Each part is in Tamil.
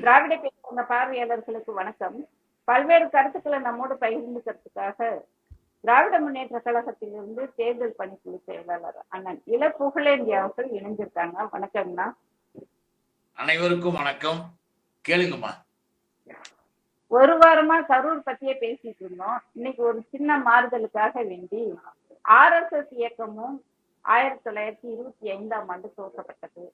திராவிட பேசுகிற பார்வையாளர்களுக்கு வணக்கம். பல்வேறு கருத்துக்களை நம்மோடு பகிர்ந்துக்கிறதுக்காக திராவிட முன்னேற்ற கழகத்திலிருந்து தேர்தல் பணிக்குழு செயலாளர் அண்ணன் இள புகழேந்தி அவர்கள் இணைஞ்சிருக்காங்க வணக்கம்ண்ணா அனைவருக்கும் வணக்கம். கேளுங்கம்மா. ஒரு வாரமா கரூர் பத்தியே பேசிட்டு இருந்தோம். இன்னைக்கு ஒரு சின்ன மாறுதலுக்காக வேண்டி ஆர்எஸ்எஸ் இயக்கமும் ஆயிரத்தி தொள்ளாயிரத்தி இருபத்தி ஐந்தாம் ஆண்டு துவக்கப்பட்டது.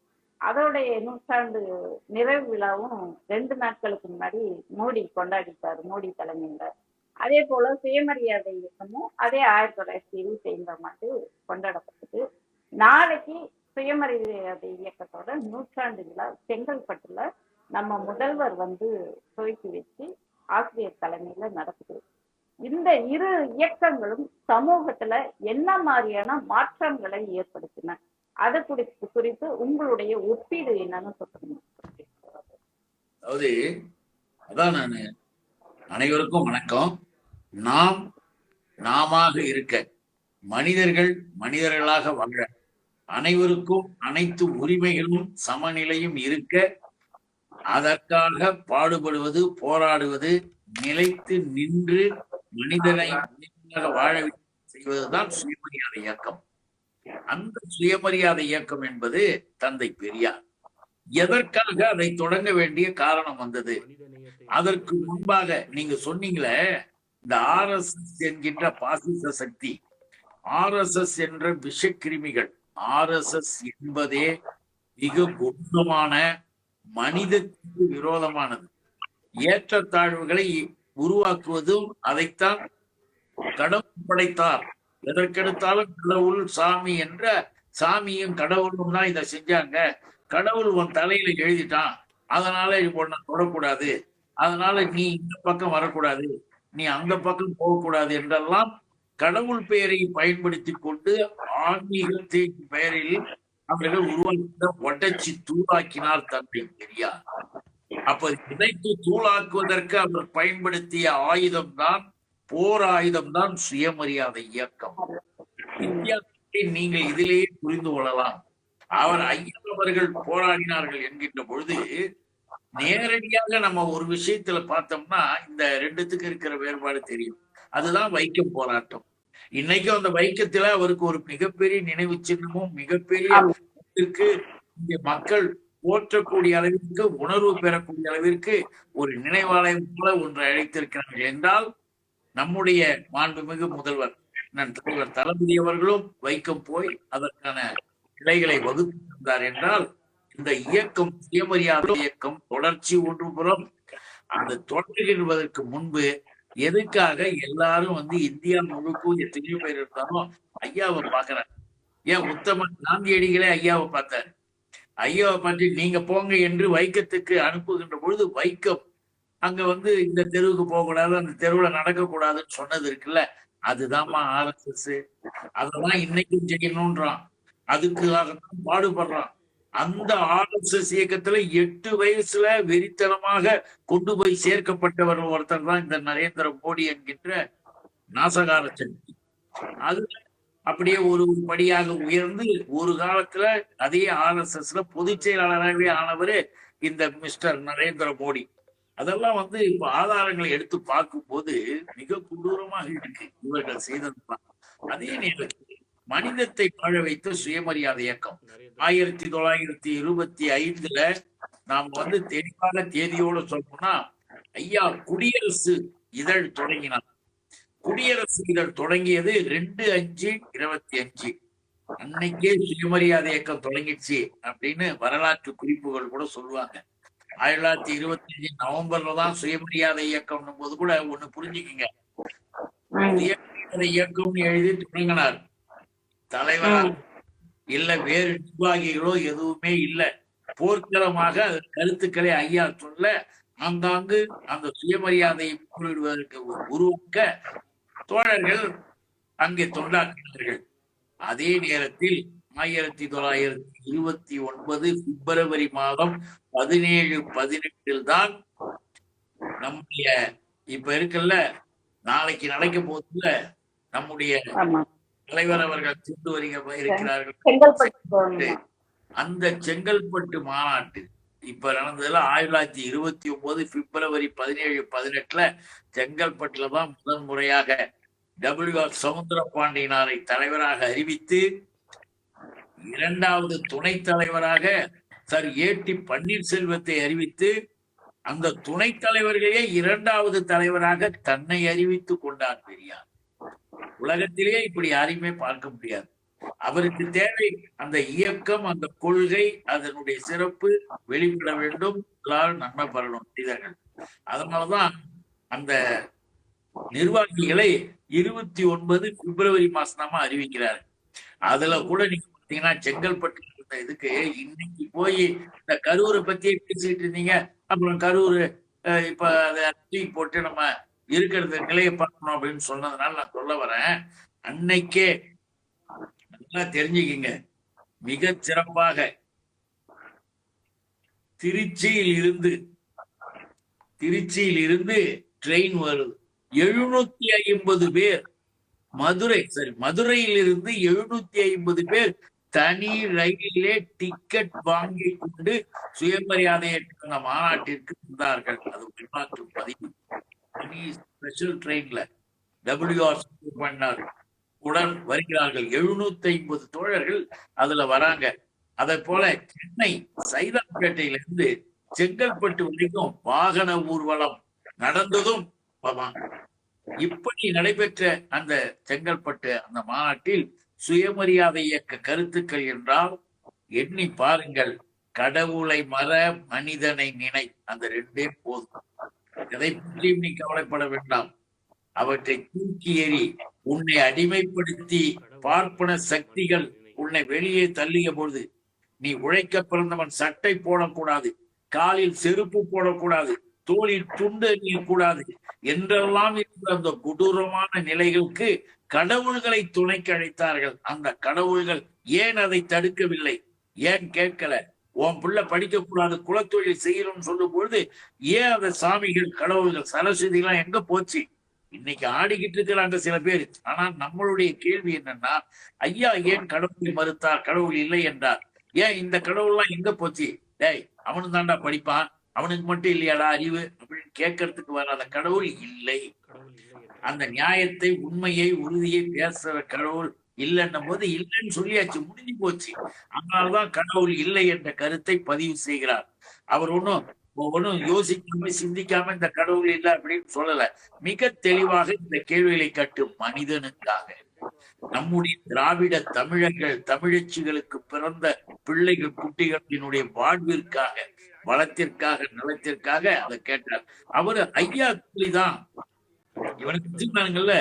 அதோடைய நூற்றாண்டு நிறைவு விழாவும் ரெண்டு நாட்களுக்கு முன்னாடி மோடி கொண்டாடிட்டார் மோடி தலைமையில. அதே போல சுயமரியாதை இயக்கமும் அதே ஆயிரத்தி தொள்ளாயிரத்தி இருபத்தி ஐந்தாம் ஆண்டு கொண்டாடப்பட்டது. நாளைக்கு சுயமரியாதை இயக்கத்தோட நூற்றாண்டு விழா செங்கல்பட்டுல நம்ம முதல்வர் வந்து துவக்கி வச்சு ஆசிரியர் தலைமையில நடக்குது. இந்த இரு இயக்கங்களும் சமூகத்துல என்ன மாதிரியான மாற்றங்களை ஏற்படுத்தின? அது குறித்து குறித்து உங்களுடைய ஒப்பீடு என்னன்னு சொல்றீங்க அதாவது அதான் நான் அனைவருக்கும் வணக்கம். நாம் நாமாக இருக்க மனிதர்கள் மனிதர்களாக வாழ அனைவருக்கும் அனைத்து உரிமைகளும் சமநிலையும் இருக்க அதற்காக பாடுபடுவது போராடுவது நிலைத்து நின்று மனிதனை மனிதனாக வாழ செய்வதுதான் சுயமரியாதை இயக்கம். அந்த சுயமரியாதை இயக்கம் என்பது தந்தை பெரியார். எதற்காக அதை தொடங்க வேண்டிய காரணம் வந்தது? அதற்கு முன்பாக நீங்க சொன்னீங்களே இந்த ஆர் எஸ் எஸ் என்கின்ற பாசிச சக்தி ஆர் எஸ் எஸ் என்ற விஷக்கிருமிகள். ஆர் எஸ் எஸ் என்பதே மிக கொடூரமான மனிதத்துக்கு விரோதமானது. ஏற்றத்தாழ்வுகளை உருவாக்குவதும் அதைத்தான் கடவுள் படைத்தார். எதற்கெடுத்தாலும் கடவுள் சாமி என்ற சாமியும் கடவுளும் தான் இதை செஞ்சாங்க. கடவுள் உன் தலையில எழுதிட்டான். அதனால உன்னை தொடக்கூடாது. அதனால நீ இந்த பக்கம் வரக்கூடாது. நீ அந்த பக்கம் போகக்கூடாது என்றெல்லாம் கடவுள் பெயரை பயன்படுத்தி கொண்டு ஆன்மீகத்தின் பெயரில் அவர்கள் உருவாக்கின உடைச்சி தூளாக்கினார் தந்தை பெரியார். அப்ப இணைத்து தூளாக்குவதற்கு அவர் பயன்படுத்திய ஆயுதம் தான் போர் ஆயுதம் தான் சுயமரியாதை இயக்கம். வித்தியாசத்தை நீங்கள் இதிலேயே புரிந்து கொள்ளலாம். அவர் ஐயா அவர்கள் போராடினார்கள் என்கின்ற பொழுது நேரடியாக நம்ம ஒரு விஷயத்துல பார்த்தோம்னா இந்த ரெண்டுத்துக்கு இருக்கிற வேறுபாடு தெரியும். அதுதான் வைக்கம் போராட்டம். இன்னைக்கும் அந்த வைக்கத்துல அவருக்கு ஒரு மிகப்பெரிய நினைவு சின்னமும் மிகப்பெரிய இந்த மக்கள் போற்றக்கூடிய அளவிற்கு உணர்வு பெறக்கூடிய அளவிற்கு ஒரு நினைவாலயம் போல ஒன்று அழைத்திருக்கிறார்கள் என்றால் நம்முடைய மாண்புமிகு முதல்வர் தலைவர் தளபதி அவர்களும் வைக்கம் போய் அதற்கான கிளைகளை வகுத்து தந்தார் என்றால் இந்த இயக்கம் சுயமரியாதை இயக்கம் தொடர்ச்சி ஒன்று புறம் அந்த தொடர்கின்றதற்கு முன்பு எதுக்காக எல்லாரும் வந்து இந்தியா முழுக்கும் எத்தனையோ பேர் இருந்தாலும் ஐயாவை பாக்குறாங்க ஏன் உத்தம காந்தியடிகளே ஐயாவை பார்த்தாரு. ஐயாவை பார்த்து நீங்க போங்க என்று வைக்கத்துக்கு அனுப்புகின்ற பொழுது வைக்கம் அங்க வந்து இந்த தெருவுக்கு போகக்கூடாது அந்த தெருவுல நடக்கக்கூடாதுன்னு சொன்னது இருக்குல்ல அதுதான்மா ஆர் எஸ் எஸ் அதெல்லாம் இன்னைக்கும் செய்யணும்ன்றான் அதுக்காகத்தான் பாடுபடுறான். அந்த ஆர் எஸ் எஸ் இயக்கத்துல எட்டு வயசுல வெறித்தனமாக கொண்டு போய் சேர்க்கப்பட்டவர் ஒருத்தர் தான் இந்த நரேந்திர மோடி என்கின்ற நாசகார சக்தி அது அப்படியே ஒரு படியாக உயர்ந்து ஒரு காலத்துல அதே ஆர் எஸ் எஸ்ல பொதுச் செயலாளராகவே ஆனவரு இந்த மிஸ்டர் நரேந்திர மோடி. அதெல்லாம் வந்து இப்ப ஆதாரங்களை எடுத்து பார்க்கும்போது மிக கொடூரமாக இருக்கு. இவர்கள் செய்ததுதான் அதே நேரத்தில் மனிதத்தை வாழ வைத்த சுயமரியாதை இயக்கம். ஆயிரத்தி தொள்ளாயிரத்தி இருபத்தி ஐந்துல நாம் வந்து தெளிவான தேதியோட சொல்லணும்னா ஐயா குடியரசு இதழ் தொடங்கினார். குடியரசு இதழ் தொடங்கியது ரெண்டு அஞ்சு இருபத்தி அஞ்சு. அன்னைக்கே சுயமரியாதை இயக்கம் தொடங்கிடுச்சு அப்படின்னு வரலாற்று குறிப்புகள் கூட சொல்லுவாங்க. ஆயிரத்தி தொள்ளாயிரத்தி இருபத்தி அஞ்சு நவம்பர்ல தான் சுயமரியாதை இயக்கம் போது கூட ஒண்ணு புரிஞ்சுக்குங்க. இயக்கம்னு எழுதி தொடங்கினார். தலைவரா இல்ல வேறு நிர்வாகிகளோ எதுவுமே இல்ல. போர்க்களமாக கருத்துக்களை ஐயா சொல்ல ஆங்காங்கு அந்த சுயமரியாதையை முன்னிடுவதற்கு உருவாக்க தோழர்கள் அங்கே தொண்டாற்றினார்கள். அதே நேரத்தில் ஆயிரத்தி தொள்ளாயிரத்தி இருபத்தி ஒன்பது பிப்ரவரி மாதம் பதினேழு பதினெட்டில் தான் நம்முடைய இப்ப இருக்குல்ல நாளைக்கு நடக்க போதுல நம்முடைய தலைவர் அவர்கள் கொண்டு வருக இருக்கிறார்கள். அந்த செங்கல்பட்டு மாநாட்டு இப்ப நடந்ததுல ஆயிரத்தி தொள்ளாயிரத்தி இருபத்தி ஒன்பது பிப்ரவரி பதினேழு பதினெட்டுல செங்கல்பட்டுல தான் முதன் முறையாக டபிள்யூ ஆர் சமுத்திரபாண்டியனாரை தலைவராக அறிவித்து இரண்டாவது துணைத் தலைவராக சர் ஏடி பன்னீர்செல்வத்தை அறிவித்து அந்த துணைத் தலைவர்களே இரண்டாவது தலைவராக தன்னை அறிவித்துக் கொண்டார் பெரியார். உலகத்திலேயே இப்படி யாரையுமே பார்க்க முடியாது. அவருக்கு தேவை அந்த இயக்கம் அந்த கொள்கை அதனுடைய சிறப்பு வெளிப்பட வேண்டும். எல்லாரும் நன்மை பெறணும் மனிதர்கள். அதனாலதான் அந்த நிர்வாகிகளை இருபத்தி ஒன்பது பிப்ரவரி மாசமா அறிவிக்கிறாரு அதுல கூட நீங்க பாத்தீங்கன்னா செங்கல்பட்டு இருந்த இதுக்கு இன்னைக்கு போய் இந்த கரூரை பத்தி பேசிட்டு இருந்தீங்க. அப்புறம் கரூர் இப்ப அதை தூக்கி போட்டு நம்ம இருக்கிறத நிலையை பார்க்கணும் அப்படின்னு சொன்னதுனால நான் சொல்ல வரேன். அன்னைக்கே நல்லா தெரிஞ்சுக்கிங்க. மிக சிறப்பாக திருச்சியில் இருந்து திருச்சியில் இருந்து ட்ரெயின் வருது. எழுநூத்தி ஐம்பது பேர். மதுரை சரி மதுரையில் இருந்து எழுநூத்தி ஐம்பது பேர் தனி ரயிலிலே டிக்கெட் வாங்கி கொண்டு சுயமரியாதையற்ற அந்த மாநாட்டிற்கு வந்தார்கள். அது உள்நாட்டு பதிவு. தனி ஸ்பெஷல் ட்ரெயின்ல டபிள்யூஆர் பண்ணார். உடன் வருகிறார்கள் எழுநூத்தி ஐம்பது தோழர்கள் அதுல வராங்க. அதை போல சென்னை சைதாப்பேட்டையிலிருந்து செங்கல்பட்டு வரைக்கும் வாகன ஊர்வலம் நடந்ததும் இப்படி நடைபெற்ற அந்த செங்கல்பட்டு அந்த மாநாட்டில் சுயமரியாதை இயக்க கருத்துக்கள் என்றால் எண்ணி பாருங்கள் கடவுளை மற மனிதனை நினை. அந்த ரெண்டே போதும். எதை பற்றியும் நீ கவலைப்பட வேண்டாம். அவற்றை தூக்கி எறி உன்னை அடிமைப்படுத்தி பார்ப்பன சக்திகள் உன்னை வெளியே தள்ளிய பொழுது நீ உழைக்க பிறந்தவன் சட்டை போடக்கூடாது காலில் செருப்பு போடக்கூடாது தோளில் துண்டு அணியக்கூடாது என்றெல்லாம் இருந்த அந்த கொடூரமான நிலைகளுக்கு கடவுள்களை துணைக்கு அழைத்தார்கள் அந்த கடவுள்கள் ஏன் அதை தடுக்கவில்லை? ஏன் கேட்கல? உன் பிள்ளை படிக்கக்கூடாது குலத்தொழில் செய்யணும்னு சொல்லும் பொழுது ஏன் அந்த சாமிகள் கடவுள்கள் சரஸ்வதி எல்லாம் எங்க போச்சு? இன்னைக்கு ஆடிக்கிட்டு இருக்கிறாங்க சில பேர். ஆனா நம்மளுடைய கேள்வி என்னன்னா ஐயா ஏன் கடவுளை மறுத்தார்? கடவுள் இல்லை என்றார். ஏன் இந்த கடவுள்லாம் எங்க போச்சு? டேய் அவனு தாண்டா படிப்பான். அவனுக்கு மட்டும் இல்லையாடா அறிவு அப்படின்னு கேட்கறதுக்கு வராத கடவுள் இல்லை. அந்த நியாயத்தை உண்மையை உறுதியை பேசுற கடவுள் இல்லைன்னும் போது இல்லைன்னு சொல்லியாச்சு முடிஞ்சு போச்சு. அதனாலதான் கடவுள் இல்லை என்ற கருத்தை பதிவு செய்கிறார். அவர் ஒன்றும் ஒன்றும் யோசிக்காம சிந்திக்காம இந்த கடவுள் இல்லை அப்படின்னு சொல்லல. மிக தெளிவாக இந்த கேள்விகளை கட்டும் மனிதனுக்காக. நம்முடைய திராவிட தமிழர்கள் தமிழச்சிகளுக்கு பிறந்த பிள்ளைகள் குட்டிகளினுடைய வாழ்விற்காக வளத்திற்காக நலத்திற்காக அதை கேட்டார். அவரு ஐயா தான். இவனுக்கு வச்சிருந்தாங்கல்ல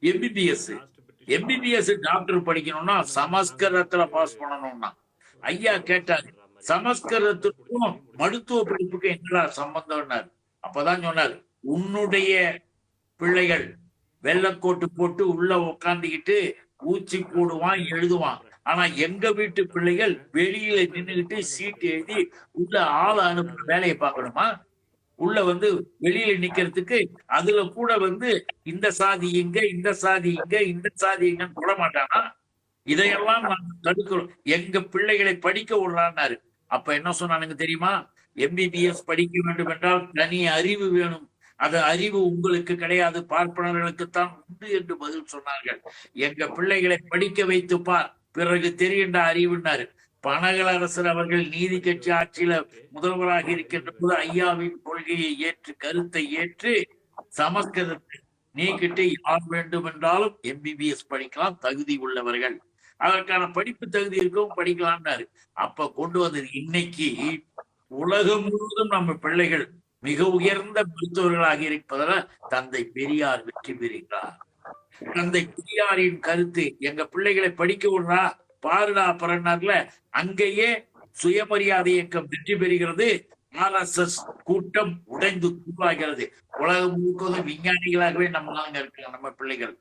எம்பிபிஎஸ் எம்பிபிஎஸ் டாக்டர் படிக்கணும்னா சமஸ்கிருதத்துல பாஸ் பண்ணணும்னா. ஐயா கேட்டாரு சமஸ்கிருதத்துக்கும் மருத்துவ படிப்புக்கும் என்னடா சம்பந்தம்னாரு. அப்பதான் சொன்னார் உன்னுடைய பிள்ளைகள் வெள்ளக்கோட்டு போட்டு உள்ள உக்காந்துக்கிட்டு ஊச்சி போடுவான் எழுதுவான். ஆனா எங்க வீட்டு பிள்ளைகள் வெளியில நின்னுகிட்டு சீட்டு எழுதி உள்ள ஆளை அனுப்புற வேலையை பார்க்கணுமா? உள்ள வந்து வெளியில நிக்கிறதுக்கு அதுல கூட வந்து இந்த சாதி இங்க இந்த சாதி இங்க இந்த சாதி இங்கன்னு போட மாட்டானா? இதையெல்லாம் நான் தடுக்கிறோம் எங்க பிள்ளைகளை படிக்க விடலான்னாரு அப்ப என்ன சொன்னானுங்க தெரியுமா? எம்பிபிஎஸ் படிக்க வேண்டும் என்றால் தனி அறிவு வேணும். அது அறிவு உங்களுக்கு கிடையாது. பார்ப்பனர்களுக்குத்தான் உண்டு என்று பதில் சொன்னார்கள். எங்க பிள்ளைகளை படிக்க வைத்து பார். பிறகு தெரிகின்ற அறிவுன்னாரு. பனகலரசர் அவர்கள் நீதி கட்சி ஆட்சியில முதல்வராக இருக்கின்ற போது ஐயாவின் கொள்கையை ஏற்று கருத்தை ஏற்று சமஸ்கிருதத்தை நீக்கிட்டு யார் வேண்டும் என்றாலும் எம்பிபிஎஸ் படிக்கலாம் தகுதி உள்ளவர்கள். அதற்கான படிப்பு தகுதி இருக்கவும் படிக்கலாம்னாரு. அப்ப கொண்டு வந்தது இன்னைக்கு உலகம் முழுவதும் நம்ம பிள்ளைகள் மிக உயர்ந்த மருத்துவர்களாக இருப்பதால் தந்தை பெரியார் வெற்றி பெறுகிறார். தந்தை பெரியாரின் கருத்து எங்க பிள்ளைகளை படிக்க விடுறா பாருடா பரன்னார்ல அங்கேயே சுயமரியாதை இயக்கம் வெற்றி பெறுகிறது. ஆர் எஸ் எஸ் கூட்டம் உடைந்து தூளாகிறது உலகம் முழுவதும் விஞ்ஞானிகளாகவே நம்ம அங்க இருக்காங்க நம்ம பிள்ளைகள்.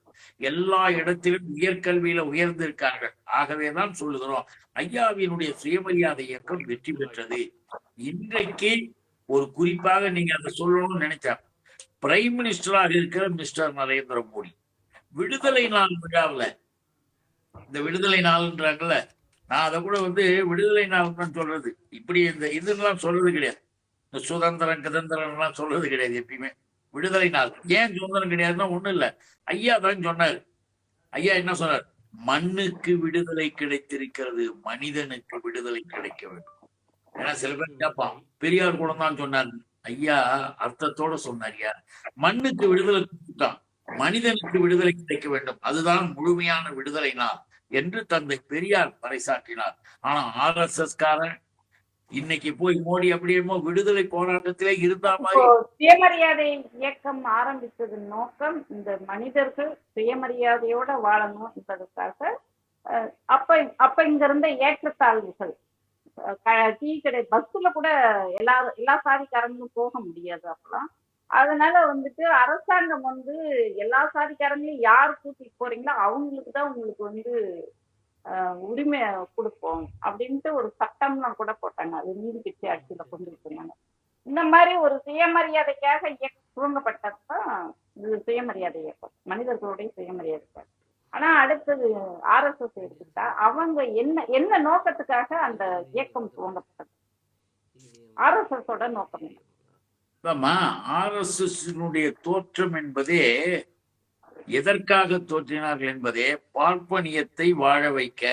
எல்லா இடத்திலும் உயர்கல்வியில உயர்ந்து இருக்கார்கள் ஆகவேதான் சொல்லுகிறோம் ஐயாவினுடைய சுயமரியாதை இயக்கம் வெற்றி பெற்றது. இன்றைக்கு ஒரு குறிப்பாக நீங்க அதை சொல்லணும்னு நினைச்சா பிரைம் மினிஸ்டராக இருக்கிற மிஸ்டர் நரேந்திர மோடி விடுதலை நாள் விழாவில் இந்த விடுதலை நாள்ன்றாங்கல்ல நான் அதை கூட வந்து விடுதலை நாள் தான் சொல்றது. இப்படி இந்த இதுலாம் சொல்றது கிடையாது. இந்த சுதந்திரம் கதந்திரம்லாம் சொல்றது கிடையாது எப்பயுமே. விடுதலை நாள். ஏன் சுதந்திரம் கிடையாதுன்னா ஒண்ணும் இல்ல. ஐயா தான் சொன்னார். ஐயா என்ன சொன்னார்? மண்ணுக்கு விடுதலை கிடைத்திருக்கிறது மனிதனுக்கு விடுதலை கிடைக்க வேண்டும். ஏன்னா சில பேர் கேட்பான் பெரியார் கூட தான் சொன்னார். ஐயா அர்த்தத்தோட சொன்னார் சொன்னார்யா மண்ணுக்கு விடுதலை கொடுத்துட்டான். மனிதனுக்கு விடுதலை கிடைக்க வேண்டும். அதுதான் முழுமையான விடுதலை நாள் என்று தந்தை பெரியார் பறைசாற்றினார். ஆனா ஆர் எஸ் எஸ் காரன் இன்னைக்கு போய் மோடி அப்படியேமோ விடுதலை போராட்டத்திலே இருந்தா மாதிரி சுயமரியாதை இயக்கம் ஆரம்பித்ததன் நோக்கம் இந்த மனிதர்கள் சுயமரியாதையோட வாழணும் என்பதற்காக அப்ப அப்ப இங்க இருந்த ஏற்றத்தாழ்வுகள் டீ கடை பஸ்ல கூட எல்லா எல்லா சாதிக்காரங்களும் போக முடியாது அப்பெல்லாம். அதனால வந்துட்டு அரசாங்கம் வந்து எல்லா சாதிக்காரங்களையும் யார் கூட்டிட்டு போறீங்களோ அவங்களுக்கு தான் உங்களுக்கு வந்து உரிமை கொடுப்போம் அப்படின்ட்டு ஒரு சட்டம்லாம் கூட போட்டாங்க. அது நீதி கட்சி ஆட்சியில கொண்டு இருந்தாங்க இந்த மாதிரி ஒரு சுயமரியாதைக்காக இயக்கம் துவங்கப்பட்டதுதான் இது சுயமரியாதை இயக்கம். மனிதர்களுடைய சுயமரியாதை. ஆனா அடுத்தது ஆர்எஸ்எஸ் எடுத்துக்கிட்டா அவங்க என்ன என்ன நோக்கத்துக்காக அந்த இயக்கம் துவங்கப்பட்டது? ஆர்எஸ்எஸ் ஓட நோக்கம் என்ன? ஆர்எஸ்எஸ்னுடைய தோற்றம் என்பதே எதற்காக தோற்றினார்கள் என்பதே பார்ப்பனியத்தை வாழ வைக்க.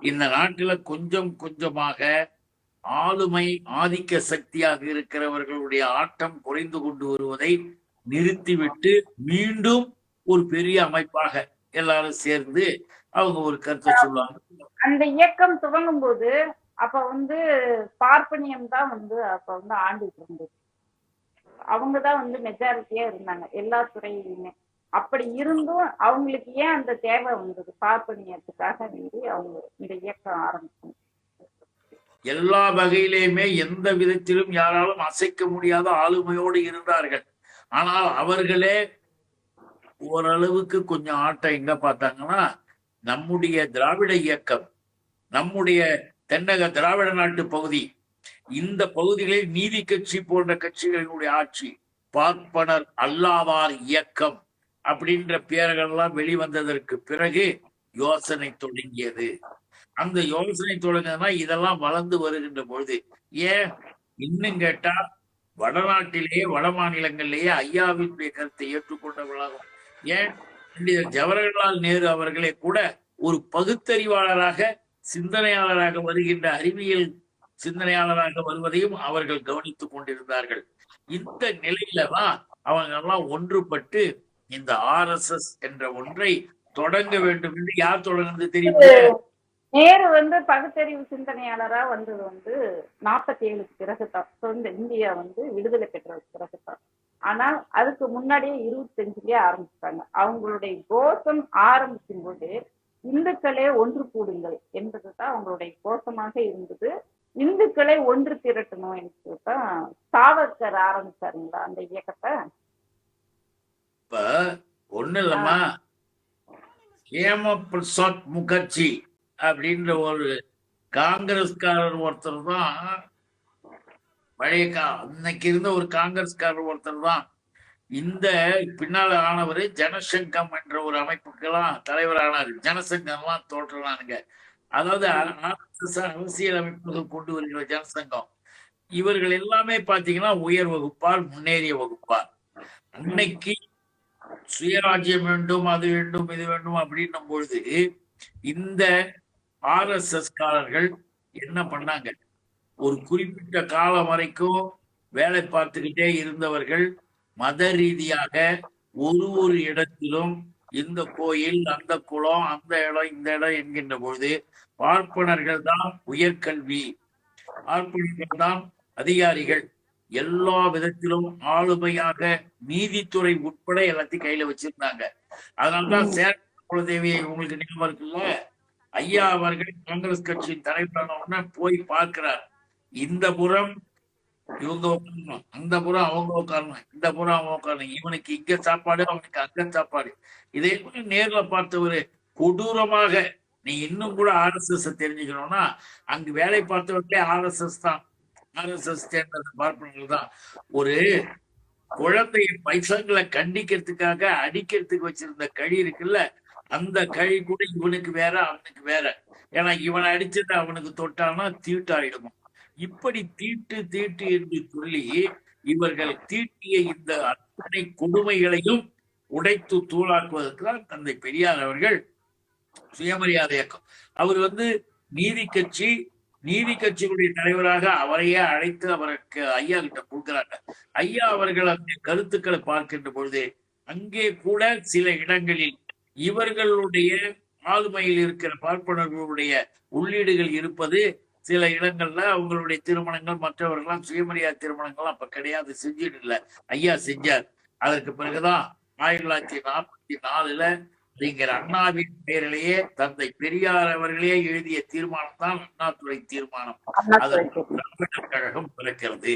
இந்த நாட்டில கொஞ்சம் கொஞ்சமாக ஆளுமை ஆதிக்க சக்தியாக இருக்கிறவர்களுடைய ஆட்டம் குறைந்து கொண்டு வருவதை நிறுத்திவிட்டு மீண்டும் ஒரு பெரிய அமைப்பாக எல்லாரும் சேர்ந்து அவங்க ஒரு கருத்தை சொல்லுவாங்க. அந்த இயக்கம் துவங்கும் போது அப்ப வந்து பார்ப்பனியம் தான் வந்து அப்ப வந்து ஆண்டுட்டு இருந்தது. அவங்க தான் வந்து மெஜாரிட்டியா இருந்தாங்க எல்லா துறையிலுமே. அப்படி இருந்தும் அவங்களுக்கு ஏன் அந்த தேவை வந்தது? பார்ப்பனியத்துக்காக வேண்டி அவங்க இந்த இயக்கம் ஆரம்பிச்சாங்க. எல்லா வகையிலேயுமே எந்த விதத்திலும் யாராலும் அசைக்க முடியாத ஆளுமையோடு இருந்தார்கள். ஆனால் அவர்களே ஓரளவுக்கு கொஞ்சம் ஆட்டம் எங்க பார்த்தாங்கன்னா நம்முடைய திராவிட இயக்கம் நம்முடைய தென்னக திராவிட நாட்டு பகுதி இந்த பகுதிகளில் நீதி கட்சி போன்ற கட்சிகளினுடைய ஆட்சி பார்ப்பனர் அல்லாதார் இயக்கம் அப்படின்ற பெயர்கள்லாம் வெளிவந்ததற்கு பிறகு யோசனை தொடங்கியது. அந்த யோசனை தொடங்கினா இதெல்லாம் வளர்ந்து வருகின்ற பொழுது ஏன் இன்னும் கேட்டா வடநாட்டிலேயே வட மாநிலங்களிலேயே ஐயாவினுடைய கருத்தை ஏற்றுக்கொண்டவர்களாகும். ஏன்? பண்டிதர் ஜவஹர்லால் நேரு அவர்களே கூட ஒரு பகுத்தறிவாளராக சிந்தனையாளராக வருகின்ற அறிவியல் சிந்தனையாளராக வருவதையும் அவர்கள் கவனித்துக் கொண்டிருந்தார்கள். இந்த நிலையில தான் அவங்க எல்லாம் ஒன்றுபட்டு இந்த ஆர் எஸ் எஸ் என்ற ஒன்றை தொடங்க வேண்டும் என்று யார் தொடங்குறது தெரியுமா? நேரு வந்து பகுத்தறிவு சிந்தனையாளரா வந்தது வந்து நாற்பத்தி ஏழுக்கு பிறகுதான். சொந்த இந்தியா வந்து விடுதலை பெற்றதுக்கு பிறகுதான். ஆனால் அதுக்கு முன்னாடியே இருபத்தஞ்சுலயே ஆரம்பிச்சாங்க அவங்களுடைய கோஷம் ஆரம்பிக்கும் போது இந்துக்களே ஒன்று கூடுங்கள் என்பதுதான் அவங்களுடைய கோஷமாக இருந்தது. இந்துக்களை ஒன்று திரட்டணும் என்று தான் சாவர்கர் ஆரம்பிச்சாருங்களா அந்த இயக்கத்தை? இப்ப ஒண்ணு இல்லம்மா. ஹேம பிரசாத் முகர்ஜி அப்படின்ற ஒரு காங்கிரஸ்காரர் ஒருத்தர் தான். பழைய கா அன்னைக்கு இருந்த ஒரு காங்கிரஸ்காரர் ஒருத்தர் தான். இந்த பின்னால ஆனவர் ஜனசங்கம் என்ற ஒரு அமைப்புக்கெல்லாம் தலைவரானார். ஜனசங்கம்லாம் தோற்றலானுங்க அதாவது RSS அரசியல் அமைப்புகள் கொண்டு வருகிற ஜனசங்கம். இவர்கள் எல்லாமே பாத்தீங்கன்னா உயர் வகுப்பார் முன்னேறிய வகுப்பார் அன்னைக்கு சுயராஜ்யம் வேண்டும் அது வேண்டும் இது வேண்டும் அப்படின்னும் பொழுது இந்த ஆர்எஸ்எஸ் காரர்கள் என்ன பண்ணாங்க? ஒரு குறிப்பிட்ட காலம் வரைக்கும் வேலை பார்த்துக்கிட்டே இருந்தவர்கள் மத ரீதியாக ஒரு ஒரு இடத்திலும் இந்த கோயில் அந்த குளம் அந்த இடம் இந்த இடம் என்கின்ற பொழுது பார்ப்பனர்கள் தான் உயர்கல்வி. பார்ப்பனர்கள் தான் அதிகாரிகள். எல்லா விதத்திலும் ஆளுமையாக நீதித்துறை உட்பட எல்லாத்தையும் கையில வச்சிருந்தாங்க. அதனாலதான் சேர குலதேவி உங்களுக்கு ஞாபகம் இருக்குல்ல? ஐயா அவர்கள் காங்கிரஸ் கட்சியின் தலைவரான உடனே போய் பார்க்கிறார். இந்த புறம் இவங்க உட்காரணும். அந்த புறம் அவங்க உட்காரணும். இந்த புறம் அவங்க உட்காரணும். இவனுக்கு இங்க சாப்பாடு அவனுக்கு அங்க சாப்பாடு. இதே மாதிரி நேர்ல பார்த்தவரு கொடூரமாக. நீ இன்னும் கூட ஆர்எஸ்எஸ் தெரிஞ்சுக்கணும்னா அங்கு வேலை பார்த்தவர்களே ஆர்எஸ்எஸ் தான். ஆர்எஸ்எஸ் சேர்ந்த பார்ப்பனர்கள் தான். ஒரு குழந்தைய பைசங்களை கண்டிக்கிறதுக்காக அடிக்கிறதுக்கு வச்சிருந்த கழி இருக்குல்ல அந்த கழி கூட இவனுக்கு வேற அவனுக்கு வேற. ஏன்னா இவனை அடிச்சது அவனுக்கு தொட்டானா தீட்டாயிடுமா? இப்படி தீட்டு தீட்டு என்று சொல்லி இவர்கள் தீட்டிய இந்த அத்தனை கொடுமைகளையும் உடைத்து தூளாக்குவதற்கு தான் தந்தை பெரியார் அவர்கள் சுயமரியாதை இயக்கம். அவர் வந்து நீதி கட்சி நீதி கட்சியுடைய தலைவராக அவரையே அழைத்து அவருக்கு ஐயா கிட்ட கொடுக்கிறாங்க. ஐயா அவர்கள் அந்த கருத்துக்களை பார்க்கின்ற பொழுது அங்கே கூட சில இடங்களில் இவர்களுடைய ஆளுமையில் இருக்கிற பார்ப்பனர்களுடைய உள்ளீடுகள் இருப்பது சில இடங்கள்ல அவங்களுடைய திருமணங்கள் மற்றவர்கள்லாம் சுயமரியாதை திருமணங்கள்லாம் அப்ப கிடையாது செஞ்சுட்டு இல்ல. ஐயா செஞ்சார். அதற்கு பிறகுதான் ஆயிரத்தி தொள்ளாயிரத்தி நாற்பத்தி நாலுல அறிஞர் அண்ணாவின் பெயரிலேயே தந்தை பெரியார் அவர்களே எழுதிய தீர்மானம் தான் அண்ணாதுறை தீர்மானம். திராவிடர் கழகம் பிறக்கிறது.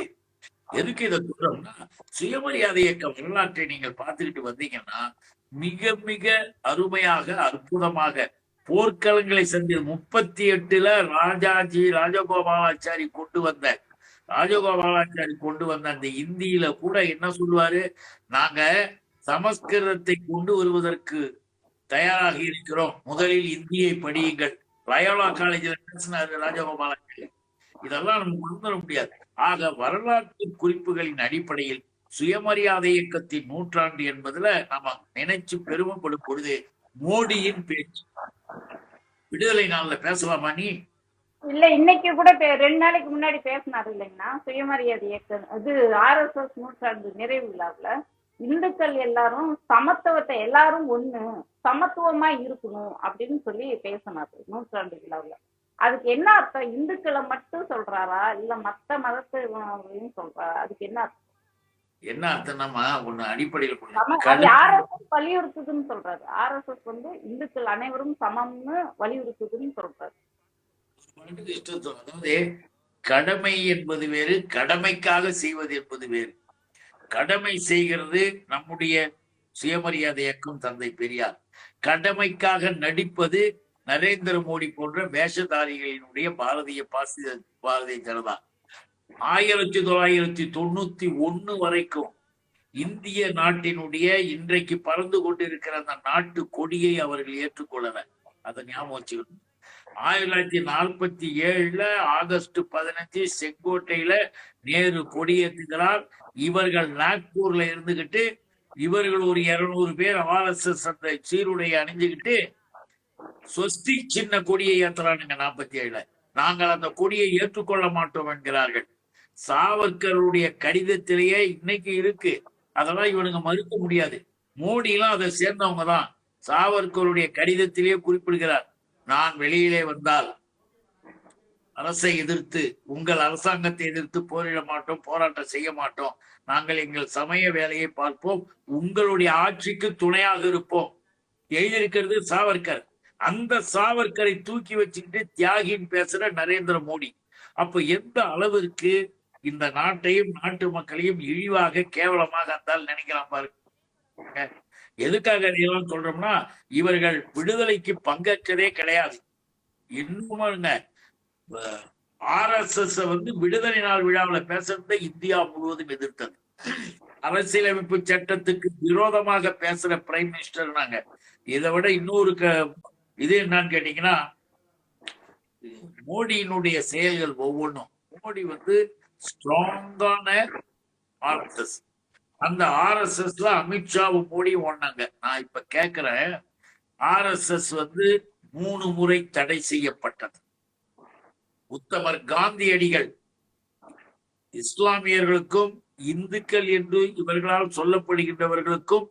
எதுக்கு இதை சொல்றோம்னா சுயமரியாதை இயக்க வரலாற்றை நீங்கள் பார்த்துக்கிட்டு வந்தீங்கன்னா மிக மிக அருமையாக அற்புதமாக போர்க்களங்களை சந்தி முப்பத்தி எட்டுல ராஜாஜி ராஜகோபாலாச்சாரி கொண்டு வந்த ராஜகோபாலாச்சாரி கொண்டு வந்த அந்த இந்தியில கூட என்ன சொல்லுவாரு? நாங்க சமஸ்கிருதத்தை கொண்டு வருவதற்கு தயாராக இருக்கிறோம். முதலில் இந்தியை படியுங்கள். லயோலா காலேஜில் பேசினாரு ராஜகோபாலாச்சாரி? இதெல்லாம் நம்ம மறந்துட முடியாது. ஆக வரலாற்று குறிப்புகளின் அடிப்படையில் சுயமரியாதை இயக்கத்தின் நூற்றாண்டு என்பதுல நாம நினைச்சு பெருமைப்படும் பொழுது மோடியின் பேச்சு. விடுதலை நாள்ல பேசலாமா நீ? இல்ல இன்னைக்கு கூட ரெண்டு நாளைக்கு முன்னாடி பேசினாரு இல்லைங்கன்னா சுயமரியாதை இயக்கம் இது ஆர்எஸ்எஸ் நூற்றாண்டு நிறைவு விழாவுல. இந்துக்கள் எல்லாரும் சமத்துவத்தை எல்லாரும் ஒண்ணு சமத்துவமா இருக்கணும் அப்படின்னு சொல்லி பேசினாரு நூற்றாண்டு விழாவுல. அதுக்கு என்ன அர்த்தம்? இந்துக்களை மட்டும் சொல்றாரா? இல்ல மத்த மதத்தையும் சொல்றாரா அதுக்கு என்ன அர்த்தம்? என்ன அர்த்தம்னா ஒண்ணு அடிப்படையில் வலியுறுத்துதுன்னு சொல்றாரு. ஆர்எஸ்எஸ் வந்து இந்துக்கள் அனைவரும் சமம்னு வலியுறுத்துதுன்னு சொல்றாரு. இஷ்டத்துவம். அதாவது கடமை என்பது வேறு கடமைக்காக செய்வது என்பது வேறு. கடமை செய்கிறது நம்முடைய சுயமரியாதை இயக்கம் தந்தை பெரியார். கடமைக்காக நடிப்பது நரேந்திர மோடி போன்ற வேஷதாரிகளினுடைய பாரதிய பாசி பாரதிய ஜனதா. ஆயிரத்தி தொள்ளாயிரத்தி தொண்ணூத்தி ஒண்ணு வரைக்கும் இந்திய நாட்டினுடைய இன்றைக்கு பறந்து கொண்டிருக்கிற அந்த நாட்டு கொடியை அவர்கள் ஏற்றுக்கொள்ளல. அதை ஞாபகம் வச்சுக்கணும். ஆயிரத்தி தொள்ளாயிரத்தி நாற்பத்தி ஏழுல ஆகஸ்ட் பதினஞ்சு செங்கோட்டையில நேரு கொடியேற்றுகிறார் இவர்கள் நாக்பூர்ல இருந்துகிட்டு இவர்கள் ஒரு இருநூறு பேர் ஆர்எஸ்எஸ் அந்த சீருடையை அணிஞ்சுக்கிட்டு சொஸ்தி சின்ன கொடியை ஏத்துறானுங்க நாற்பத்தி ஏழுல. நாங்கள் அந்த கொடியை ஏற்றுக்கொள்ள மாட்டோம் என்கிறார்கள். சாவர்கருடைய கடிதத்திலேயே இன்னைக்கு இருக்கு. அதெல்லாம் இவனுங்க மறுக்க முடியாது. மோடி எல்லாம் அதை சேர்ந்தவங்க தான். சாவர்கருடைய கடிதத்திலேயே குறிப்பிடுகிறார். நான் வெளியிலே வந்தால் அரசை எதிர்த்து உங்கள் அரசாங்கத்தை எதிர்த்து போரிட மாட்டோம் போராட்டம் செய்ய மாட்டோம். நாங்கள் எங்கள் சமய வேலையை பார்ப்போம். உங்களுடைய ஆட்சிக்கு துணையாக இருப்போம். எழுதியிருக்கிறது சாவர்கர் அந்த சாவர்கரை தூக்கி வச்சுக்கிட்டு தியாகின்னு பேசுற நரேந்திர மோடி. அப்ப எந்த அளவிற்கு இந்த நாட்டையும் நாட்டு மக்களையும் இழிவாக கேவலமாக இருந்தால் நினைக்கலாம் பாருங்க எதுக்காக இதெல்லாம் சொல்றோம்னா இவர்கள் விடுதலைக்கு பங்கேற்றதே கிடையாது. இன்னும் ஆர் எஸ் எஸ் வந்து விடுதலை நாள் விழாவுல பேசுறத இந்தியா முழுவதும் எதிர்த்தது. அரசியலமைப்பு சட்டத்துக்கு விரோதமாக பேசுற பிரைம் மினிஸ்டர் நாங்க. இதை விட இன்னொரு க- இது என்னன்னு கேட்டீங்கன்னா மோடியினுடைய செயல்கள் ஒவ்வொன்றும். மோடி வந்து ஸ்ட்ராங்கான ஆர்எஸ்எஸ். அந்த ஆர்எஸ்எஸ்ல அமித்ஷாவும் மோடி ஒண்ணாங்க நான் இப்ப கேக்குறேன் ஆர்எஸ்எஸ் வந்து மூணு முறை தடை செய்யப்பட்டது. உத்தமர் காந்தியடிகள் இஸ்லாமியர்களுக்கும் இந்துக்கள் என்று இவர்களால் சொல்லப்படுகின்றவர்களுக்கும்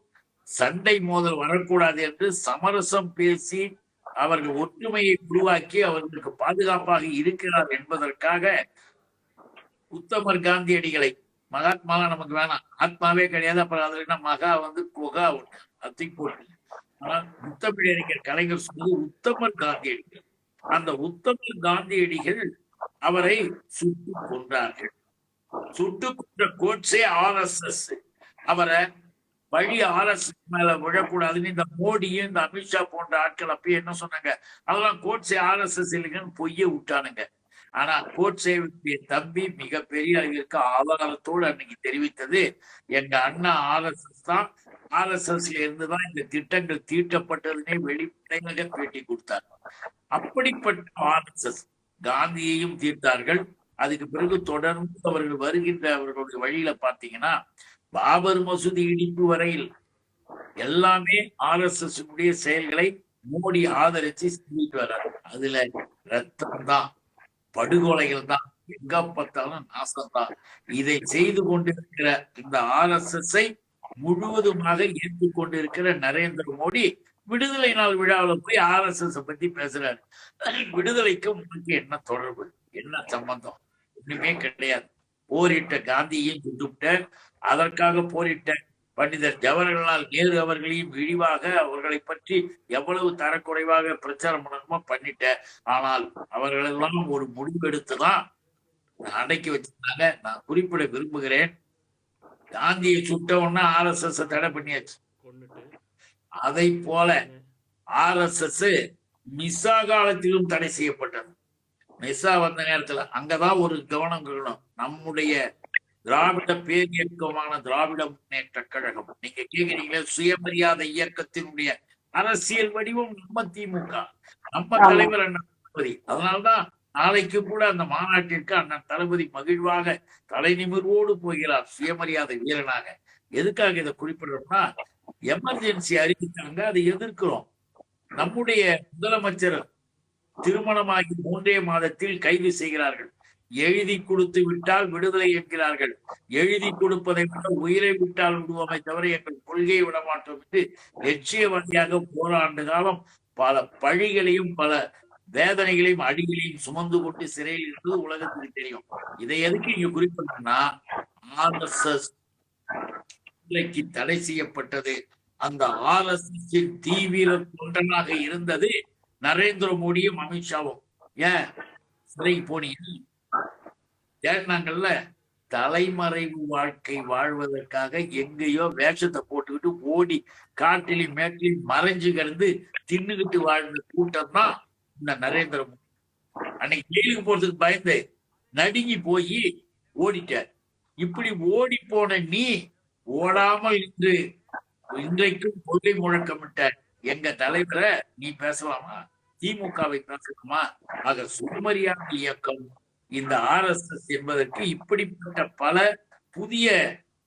சண்டை மோதல் வரக்கூடாது என்று சமரசம் பேசி அவர்கள் ஒற்றுமையை உருவாக்கி அவர்களுக்கு பாதுகாப்பாக இருக்கிறார் என்பதற்காக உத்தமர் காந்தியடிகளை. மகாத்மா நமக்கு வேணாம். ஆத்மாவே கிடையாது. அப்புறம் அதுல என்ன? மகா வந்து குகா அத்தி போட்டு. ஆனால் முத்தமிழறிஞர் கலைஞர் சொன்னது உத்தமர் காந்தியடிகள். அந்த உத்தமர் காந்தியடிகள் அவரை சுட்டு கொன்றார்கள். சுட்டு கொன்ற கோட்ஸே ஆர் எஸ் எஸ் அவரை வழி ஆர் எஸ் மேல விழக்கூடாதுன்னு இந்த மோடியும் இந்த அமித்ஷா போன்ற ஆட்கள் அப்பயே என்ன சொன்னாங்க? அதெல்லாம் கோட்ஸே ஆர் எஸ் எஸ் இல்லைங்கன்னு பொய்ய விட்டானுங்க. ஆனா கோட்சேவுடைய தம்பி மிகப்பெரிய அளவிற்கு ஆதாரத்தோடு அன்னைக்கு தெரிவித்தது. எங்க அண்ணா ஆர் எஸ் எஸ் தான். ஆர் எஸ் எஸ்ல இருந்துதான் இந்த திட்டங்கள் தீட்டப்பட்டதுனே வெளிப்படையாக பேட்டி கொடுத்தார். அப்படிப்பட்ட ஆர் எஸ் எஸ் காந்தியையும் தீர்த்தார்கள். அதுக்கு பிறகு தொடர்ந்து அவர்கள் வருகின்ற அவர்களுடைய வழியில பாத்தீங்கன்னா பாபர் மசூதி இடிப்பு வரையில் எல்லாமே ஆர் எஸ் எஸ் செயல்களை மோடி ஆதரிச்சு செஞ்சுட்டு வர்றாரு. அதுல ரத்தம் தான் படுகொலைகள் தான் எங்க பார்த்தாலும் நாசம் தான் இதை செய்து கொண்டிருக்கிற இந்த ஆர் எஸ் எஸ் முழுவதுமாக ஏற்றுக்கொண்டிருக்கிற நரேந்திர மோடி விடுதலை நாள் விழாவில் போய் ஆர் எஸ் எஸ் பத்தி பேசுறாரு. விடுதலைக்கு உங்களுக்கு என்ன தொடர்பு? என்ன சம்பந்தம்? ஒண்ணுமே கிடையாது. போரிட்ட காந்தியையும் சுட்டுவிட்ட அதற்காக போரிட்ட பண்டிதர் ஜவஹர்லால் நேரு அவர்களையும் இழிவாக அவர்களை பற்றி எவ்வளவு தரக்குறைவாக பிரச்சாரம் பண்ணணுமோ பண்ணிட்டேன். ஆனால் அவர்களெல்லாம் ஒரு முடிவெடுத்துதான் அடக்கி வச்சிருந்தாங்க நான் குறிப்பிட விரும்புகிறேன். காந்தியை சுட்ட உடனே ஆர் எஸ் எஸ் தடை பண்ணியாச்சு. அதை போல ஆர் எஸ் எஸ் மிஸ்ஸா காலத்திலும் தடை செய்யப்பட்டது. மிஸ்ஸா வந்த நேரத்துல அங்கதான் ஒரு கவனம் இருக்கணும் நம்முடைய திராவிட பேரியக்கமான திராவிட முன்னேற்ற கழகம். நீங்க கேக்குறீங்களே சுயமரியாதை இயக்கத்தினுடைய அரசியல் வடிவம் நம்ம திமுக. நம்ம. தலைவர் அண்ணன் தளபதி. அதனால்தான் நாளைக்கு கூட அந்த மாநாட்டிற்கு அண்ணன் தளபதி மகிழ்வாக தலை நிமிர்வோடு போகிறார் சுயமரியாதை வீரனாக. எதுக்காக இதை குறிப்பிடுறோம்னா எமர்ஜென்சி அறிவித்தாங்க அதை எதிர்க்கிறோம். நம்முடைய முதலமைச்சர் திருமணமாகி மூன்றே மாதத்தில் கைது செய்கிறார்கள். எழுதி கொடுத்து விட்டால் விடுதலை என்கிறார்கள். எழுதி கொடுப்பதை விட உயிரை விட்டால் விடுவோமே தவிர எங்கள் கொள்கையை விடமாட்டோம் என்று லட்சியவாதியாக போராண்டு காலம் பல பழிகளையும் பல வேதனைகளையும் அடிகளையும் சுமந்து கொண்டு சிறையில் இருந்தது உலகத்துக்கு தெரியும். இதை எதுக்கு இங்க குறிப்பிட்டோம்னா ஆர்எஸ்எஸ் இன்றைக்கு தடை செய்யப்பட்டது. அந்த ஆர்எஸ்எஸ் தீவிர தொண்டனாக இருந்தது நரேந்திர மோடியும் அமித்ஷாவும். ஏன்? சிறைக்கு போனீங்க. தேடினாங்கல்ல தலைமறைவு வாழ்க்கை வாழ்வதற்காக எங்கேயோ வேஷத்தை போட்டுக்கிட்டு ஓடி காட்டிலையும் மேட்டிலையும் மறைஞ்சு கிடந்து தின்னுகிட்டு வாழ்ந்த கூட்டம் தான் இந்த நரேந்திர மோடி. அன்னைக்கு ஜெயிலுக்கு போறதுக்கு பயந்து நடுங்கி போய் ஓடிட்டார். இப்படி ஓடி போன நீ ஓடாமல் இன்று இன்றைக்கும் கொள்கை முழக்கமிட்ட எங்க தலைவரை நீ பேசலாமா? திமுகவை பேசலாமா? ஆக சுமரியாதை இயக்கம் இந்த ஆர் எஸ் எஸ் என்பதற்கு இப்படிப்பட்ட பல புதிய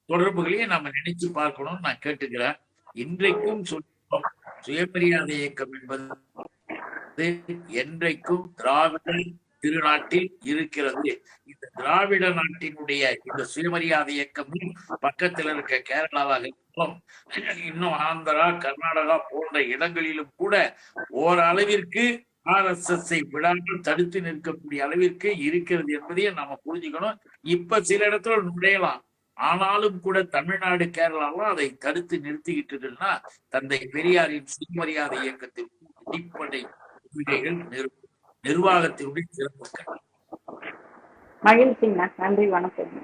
தொடர்புகளையும் நம்ம நினைச்சு பார்க்கணும்னு நான் கேட்டுக்கிறேன். இன்றைக்கும் சுயமரியாதை இயக்கம் என்பது என்றைக்கும் திராவிட திருநாட்டில் இருக்கிறது. இந்த திராவிட நாட்டினுடைய இந்த சுயமரியாதை இயக்கமும் பக்கத்தில் இருக்க கேரளாவாக இருக்கும் இன்னும் ஆந்திரா கர்நாடகா போன்ற இடங்களிலும் கூட ஓரளவிற்கு ஆர் எஸ் எஸ் விடாமல் தடுத்து நிற்கக்கூடிய அளவிற்கு இருக்கிறது என்பதையும் நாம புரிஞ்சுக்கணும். இப்ப சில இடத்துல நுழையலாம். ஆனாலும் கூட தமிழ்நாடு கேரளாலாம் அதை தடுத்து நிறுத்திக்கிட்டதுன்னா தந்தை பெரியாரின் சுயமரியாதை இயக்கத்தின் அடிப்படை கொள்கைகள் நிர்வாகத்தினுடைய சிறப்புகள் மகிழ்ச்சிங்கண்ணா நன்றி வணக்கம்